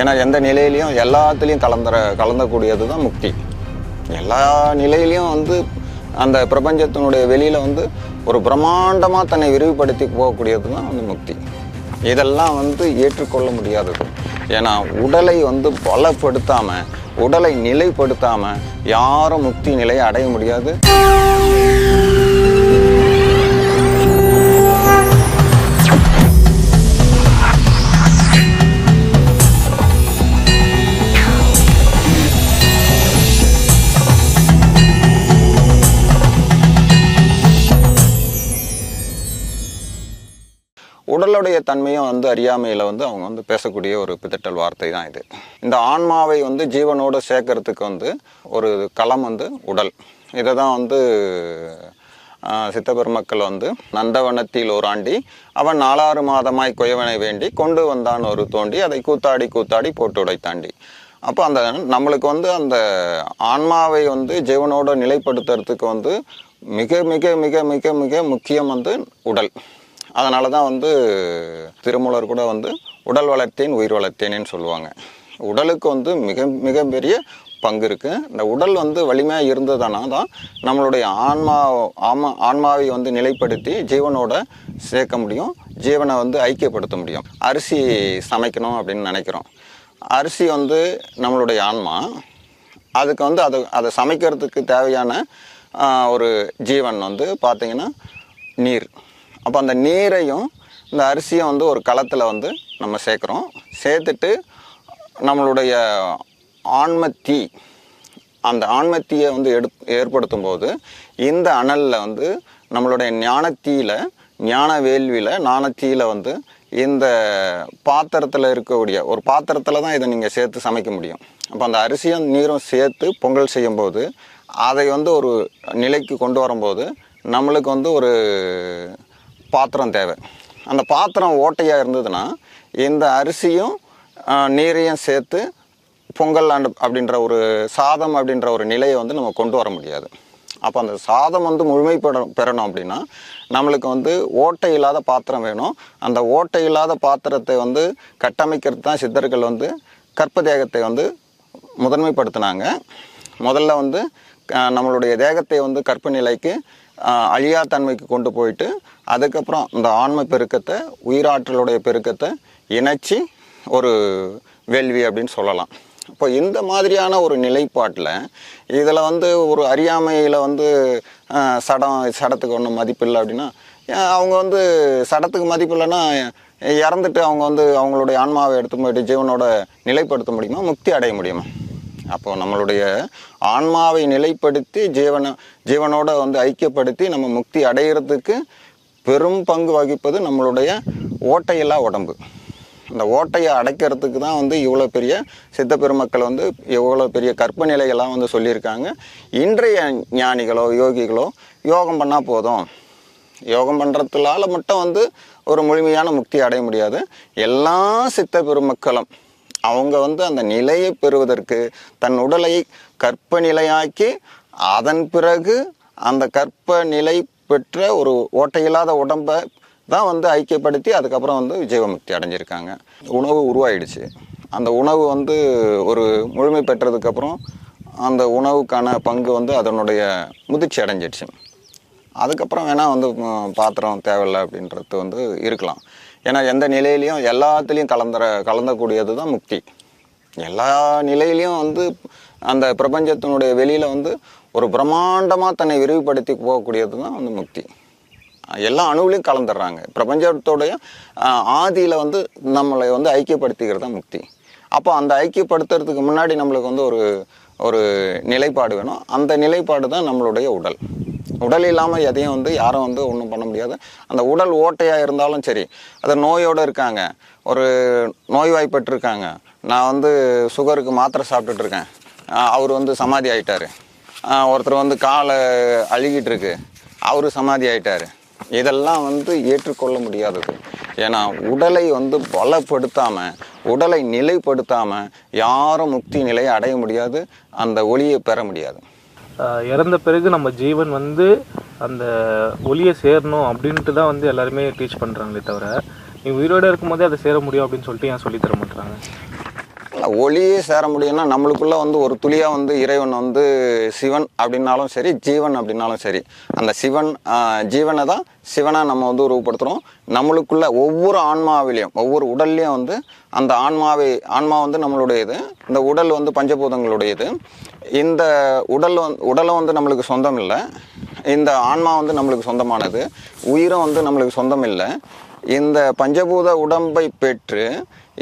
ஏன்னா எந்த நிலையிலையும் எல்லாத்துலேயும் கலந்துற கலந்தக்கூடியது தான் முக்தி. எல்லா நிலையிலையும் வந்து அந்த பிரபஞ்சத்தினுடைய வெளியில் வந்து ஒரு பிரம்மாண்டமாக தன்னை விரிவுபடுத்தி போகக்கூடியது தான் வந்து முக்தி. இதெல்லாம் வந்து ஏற்றுக்கொள்ள முடியாதது. ஏன்னா உடலை வந்து பலப்படுத்தாமல் உடலை நிலைப்படுத்தாமல் யாரும் முக்தி நிலையை அடைய முடியாது. உடலுடைய தன்மையும் வந்து அறியாமையில் வந்து அவங்க வந்து பேசக்கூடிய ஒரு பிதட்டல் வார்த்தை தான் இது. இந்த ஆன்மாவை வந்து ஜீவனோடு சேர்க்கறதுக்கு வந்து ஒரு களம் வந்து உடல். இதை தான் வந்து ஆஹ், சித்த பெருமக்கள் வந்து நந்தவனத்தில் ஓராண்டி அவன் நாலாறு மாதமாய் குயவனை வேண்டி கொண்டு வந்தான் ஒரு தோண்டி அதை கூத்தாடி கூத்தாடி போட்டு உடைத்தாண்டி. அப்போ அந்த நம்மளுக்கு வந்து அந்த ஆன்மாவை வந்து ஜீவனோட நிலைப்படுத்துறதுக்கு வந்து மிக மிக மிக மிக மிக முக்கியம் வந்து உடல். அதனால தான் வந்து திருமூலர் கூட வந்து உடல் வளர்த்தேன் உயிர் வளர்த்தேனேன்னு சொல்லுவாங்க. உடலுக்கு வந்து மிக மிக பெரிய பங்கு இருக்குது இந்த உடல் வந்து வலிமையாக இருந்ததுனா தான் நம்மளுடைய ஆன்மா ஆமா ஆன்மாவை வந்து நிலைப்படுத்தி ஜீவனோட சேர்க்க முடியும் ஜீவனை வந்து ஐக்கியப்படுத்த முடியும். அரிசி சமைக்கணும் அப்படின்னு நினைக்கிறோம். அரிசி வந்து நம்மளுடைய ஆன்மா. அதுக்கு வந்து அது அதை சமைக்கிறதுக்கு தேவையான ஒரு ஜீவன் வந்து பார்த்திங்கன்னா நீர். அப்போ அந்த நீரையும் இந்த அரிசியை வந்து ஒரு களத்தில் வந்து நம்ம சேர்க்குறோம். சேர்த்துட்டு நம்மளுடைய ஆன்மத்தீ அந்த ஆன்மத்தீயை வந்து எடு ஏற்படுத்தும் போது இந்த அனலில் வந்து நம்மளுடைய ஞானத்தீயில் ஞான வேள்வியில் ஞானத்தீயில் வந்து இந்த பாத்திரத்தில் இருக்கக்கூடிய ஒரு பாத்திரத்தில் தான் இதை நீங்கள் சேர்த்து சமைக்க முடியும். அப்போ அந்த அரிசியும் நீரும் சேர்த்து பொங்கல் செய்யும்போது அதை வந்து ஒரு நிலைக்கு கொண்டு வரும்போது நம்மளுக்கு வந்து ஒரு பாத்திரம் தேவை. அந்த பாத்திரம் ஓட்டையாக இருந்ததுன்னா இந்த அரிசியும் நீரையும் சேர்த்து பொங்கல் அண்ட் அப்படின்ற ஒரு சாதம் அப்படின்ற ஒரு நிலையை வந்து நம்ம கொண்டு வர முடியாது. அப்போ அந்த சாதம் வந்து முழுமை பெறணும் அப்படின்னா நம்மளுக்கு வந்து ஓட்டை இல்லாத பாத்திரம் வேணும். அந்த ஓட்டை இல்லாத பாத்திரத்தை வந்து கட்டமைக்கிறது தான் சித்தர்கள் வந்து கற்ப தேகத்தை வந்து முதன்மைப்படுத்தினாங்க. முதல்ல வந்து நம்மளுடைய தேகத்தை வந்து கற்ப நிலைக்கு அழியா தன்மைக்கு கொண்டு போயிட்டு அதுக்கப்புறம் இந்த ஆன்ம பெருக்கத்தை உயிராற்றலுடைய பெருக்கத்தை இணைச்சி ஒரு வேள்வி அப்படின்னு சொல்லலாம். இப்போ இந்த மாதிரியான ஒரு நிலைப்பாட்டில் இதில் வந்து ஒரு அறியாமையில் வந்து சடம் சடத்துக்கு ஒன்றும் மதிப்பில்லை அப்படின்னா அவங்க வந்து சடத்துக்கு மதிப்பு இல்லைன்னா இறந்துட்டு அவங்க வந்து அவங்களுடைய ஆன்மாவை எடுத்து போயிட்டு ஜீவனோட நிலைப்படுத்த முடியுமா? முக்தி அடைய முடியுமா? அப்போ நம்மளுடைய ஆன்மாவை நிலைப்படுத்தி ஜீவன ஜீவனோட வந்து ஐக்கியப்படுத்தி நம்ம முக்தி அடையிறதுக்கு பெரும் பங்கு வகிப்பது நம்மளுடைய ஓட்டையில்லா உடம்பு. இந்த ஓட்டையை அடைக்கிறதுக்கு தான் வந்து இவ்வளோ பெரிய சித்த பெருமக்கள் வந்து எவ்வளோ பெரிய கற்ப நிலைகள்லாம் வந்து சொல்லியிருக்காங்க. இன்றைய ஞானிகளோ யோகிகளோ யோகம் பண்ணால் போதும். யோகம் பண்ணுறதுனால மட்டும் வந்து ஒரு முழுமையான முக்தி அடைய முடியாது. எல்லா சித்த பெருமக்களும் அவங்க வந்து அந்த நிலையை பெறுவதற்கு தன் உடலை கற்ப நிலையாக்கி அதன் பிறகு அந்த கற்ப நிலை பெற்ற ஒரு ஓட்டையில்லாத உடம்பை தான் வந்து ஐக்கியப்படுத்தி அதுக்கப்புறம் வந்து ஜீவமுக்தி அடைஞ்சிருக்காங்க. உணவு உருவாயிடுச்சு. அந்த உணவு வந்து ஒரு முழுமை பெற்றதுக்கப்புறம் அந்த உணவுக்கான பங்கு வந்து அதனுடைய முதிர்ச்சி அடைஞ்சிடுச்சு. அதுக்கப்புறம் வேணால் வந்து பாத்திரம் தேவையில்லை அப்படின்றது வந்து இருக்கலாம். ஏன்னா எந்த நிலையிலையும் எல்லாத்துலேயும் கலந்துற கலந்தக்கூடியது தான் முக்தி. எல்லா நிலையிலையும் வந்து அந்த பிரபஞ்சத்தினுடைய வெளியில் வந்து ஒரு பிரம்மாண்டமாக தன்னை விரிவுபடுத்தி போகக்கூடியது தான் வந்து முக்தி. எல்லா அணுவிலையும் கலந்துடுறாங்க பிரபஞ்சத்தோடைய ஆதியில் வந்து நம்மளை வந்து ஐக்கியப்படுத்திக்கிறது தான் முக்தி. அப்போ அந்த ஐக்கியப்படுத்துறதுக்கு முன்னாடி நம்மளுக்கு வந்து ஒரு ஒரு நிலைப்பாடு வேணும். அந்த நிலைப்பாடு தான் நம்மளுடைய உடல். உடல் இல்லாமல் எதையும் வந்து யாரும் வந்து ஒன்றும் பண்ண முடியாது. அந்த உடல் ஓட்டையாக இருந்தாலும் சரி அது நோயோடு இருக்காங்க. ஒரு நோய்வாய்ப்பட்டிருக்காங்க நான் வந்து சுகருக்கு மாத்திரை சாப்பிட்டுட்ருக்கேன் அவர் வந்து சமாதி ஆகிட்டார் ஒருத்தர் வந்து காலை அழுகிட்டு இருக்கு. அவர் சமாதி ஆகிட்டார் இதெல்லாம் வந்து ஏற்றுக்கொள்ள முடியாதது ஏன்னா உடலை வந்து பலப்படுத்தாமல் உடலை நிலைப்படுத்தாமல் யாரும் முக்தி நிலையை அடைய முடியாது. அந்த ஒளியை பெற முடியாது. இறந்த பிறகு நம்ம ஜீவன் வந்து அந்த ஒளியை சேரணும் அப்படின்ட்டு தான் வந்து எல்லாருமே டீச் பண்ணுறாங்களே தவிர நீ உயிரோட இருக்கும்போதே அதை சேர முடியும் அப்படின்னு சொல்லிட்டு ஏன் சொல்லித் தர மாட்டாங்க ஒளியே சேர முடியும்னா நம்மளுக்குள்ள வந்து ஒரு துளியாக வந்து இறைவன் வந்து சிவன் அப்படின்னாலும் சரி ஜீவன் அப்படின்னாலும் சரி. அந்த சிவன் ஜீவனை தான் சிவனாக நம்ம வந்து உருவப்படுத்துகிறோம் நம்மளுக்குள்ள ஒவ்வொரு ஆன்மாவிலையும் ஒவ்வொரு உடல்லையும் வந்து அந்த ஆன்மாவை ஆன்மா வந்து நம்மளுடையது இந்த உடல் வந்து பஞ்சபூதங்களுடையது. இந்த உடல் வந்து உடலும் வந்து நம்மளுக்கு சொந்தம் இல்லை இந்த ஆன்மா வந்து நம்மளுக்கு சொந்தமானது. உயிரும் வந்து நம்மளுக்கு சொந்தம் இல்லை இந்த பஞ்சபூத உடம்பை பெற்று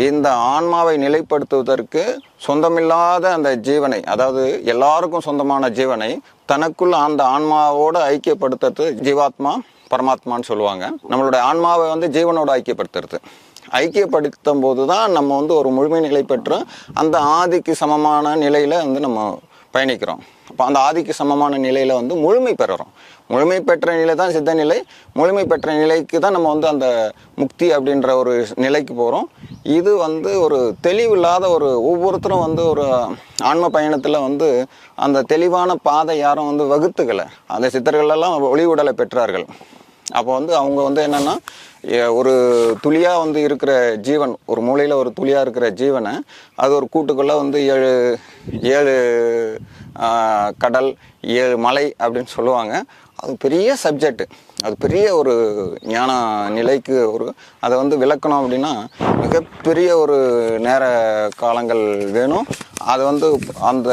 இந்த ஆன்மாவை நிலைப்படுத்துவதற்கு சொந்தமில்லாத அந்த ஜீவனை அதாவது எல்லாருக்கும் சொந்தமான ஜீவனை தனக்குள்ள அந்த ஆன்மாவோட ஐக்கியப்படுத்துறது ஜீவாத்மா பரமாத்மான்னு சொல்லுவாங்க. நம்மளுடைய ஆன்மாவை வந்து ஜீவனோட ஐக்கியப்படுத்துறது. ஐக்கியப்படுத்தும் போது தான் நம்ம வந்து ஒரு முழுமை நிலை பெற்று அந்த ஆதிக்கு சமமான நிலையில் வந்து நம்ம பயணிக்கிறோம். அப்போ அந்த ஆதிக்கு சமமான நிலையில் வந்து முழுமை பெறுறோம். முழுமை பெற்ற நிலை தான் சித்த நிலை. முழுமை பெற்ற நிலைக்கு தான் நம்ம வந்து அந்த முக்தி அப்படின்ற ஒரு நிலைக்கு போகிறோம் இது வந்து ஒரு தெளிவில்லாத ஒரு ஒவ்வொருத்தரும் வந்து ஒரு ஆன்ம பயணத்தில் வந்து அந்த தெளிவான பாதை யாரும் வந்து வகுத்துக்கலை. அந்த சித்தர்களெல்லாம் ஒளிவுடலை பெற்றார்கள். அப்போ வந்து அவங்க வந்து என்னன்னா ஒரு துளியாக வந்து இருக்கிற ஜீவன் ஒரு மூலையில் ஒரு துளியாக இருக்கிற ஜீவனை அது ஒரு கூட்டுக்குள்ளே வந்து ஏழு ஏழு கடல் ஏழு மலை அப்படின்னு சொல்லுவாங்க. அது பெரிய சப்ஜெக்ட் அது பெரிய ஒரு ஞான நிலைக்கு ஒரு அதை வந்து விளக்கணும் அப்படின்னா மிகப்பெரிய ஒரு நேர காலங்கள் வேணும். அது வந்து அந்த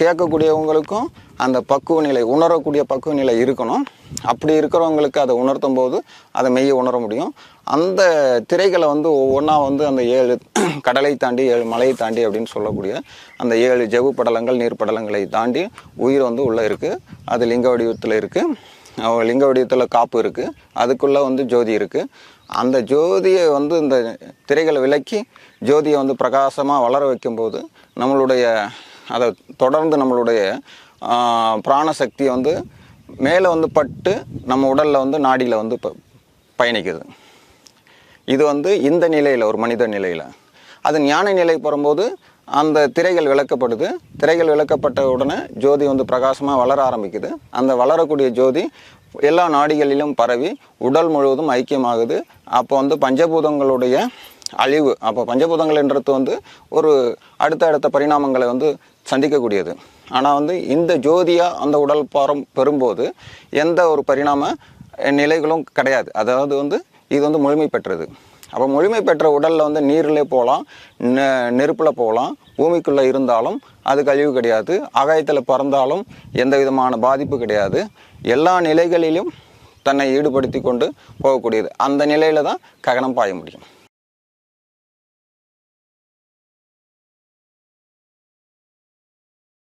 கேட்கக்கூடியவங்களுக்கும் அந்த பக்குவ நிலை உணரக்கூடிய பக்குவ நிலை இருக்கணும். அப்படி இருக்கிறவங்களுக்கு அதை உணர்த்தும் போது அதை மெய்ய உணர முடியும். அந்த திரைகளை வந்து ஒவ்வொன்றா வந்து அந்த ஏழு கடலை தாண்டி ஏழு மலையை தாண்டி அப்படின்னு சொல்லக்கூடிய அந்த ஏழு ஜெவு படலங்கள் நீர் படலங்களை தாண்டி உயிர் வந்து உள்ளே இருக்குது அது லிங்க வடிவத்தில் இருக்குது லிங்க வடிவத்தில் காப்பு இருக்குது அதுக்குள்ளே வந்து ஜோதி இருக்குது அந்த ஜோதியை வந்து இந்த திரைகளை விலக்கி ஜோதியை வந்து பிரகாசமாக வளர வைக்கும்போது நம்மளுடைய அதை தொடர்ந்து நம்மளுடைய ஆஹ், பிராணசக்தி வந்து மேலே வந்து பட்டு நம்ம உடலில் வந்து நாடியில் வந்து ப- பயணிக்குது. இது வந்து இந்த நிலையில் ஒரு மனித நிலையில். அது ஞான நிலை போகும்போது அந்த திரைகள் விளக்கப்படுது. திரைகள் விளக்கப்பட்ட உடனே ஜோதி வந்து பிரகாசமாக வளர ஆரம்பிக்குது. அந்த வளரக்கூடிய ஜோதி எல்லா நாடிகளிலும் பரவி உடல் முழுவதும் ஐக்கியமாகுது. அப்போ வந்து பஞ்சபூதங்களுடைய அழிவு அப்போ பஞ்சபூதங்கள்ன்றது வந்து ஒரு அடுத்த அடுத்த பரிணாமங்களை வந்து சந்திக்கக்கூடியது. ஆனால் வந்து இந்த ஜோதியாக அந்த உடல் பாரம் பெறும்போது எந்த ஒரு பரிணாம நிலைகளும் கிடையாது. அதாவது வந்து இது வந்து முழுமை பெற்றது. அப்போ முழுமை பெற்ற உடலில் வந்து நீரில் போகலாம் நெருப்பில் போகலாம் பூமிக்குள்ளே இருந்தாலும் அது கழிவு கிடையாது. ஆகாயத்தில் பறந்தாலும் எந்த விதமான பாதிப்பு கிடையாது. எல்லா நிலைகளிலும் தன்னை ஈடுபடுத்தி கொண்டு போகக்கூடியது. அந்த நிலையில் தான் ககனம் பாய முடியும்.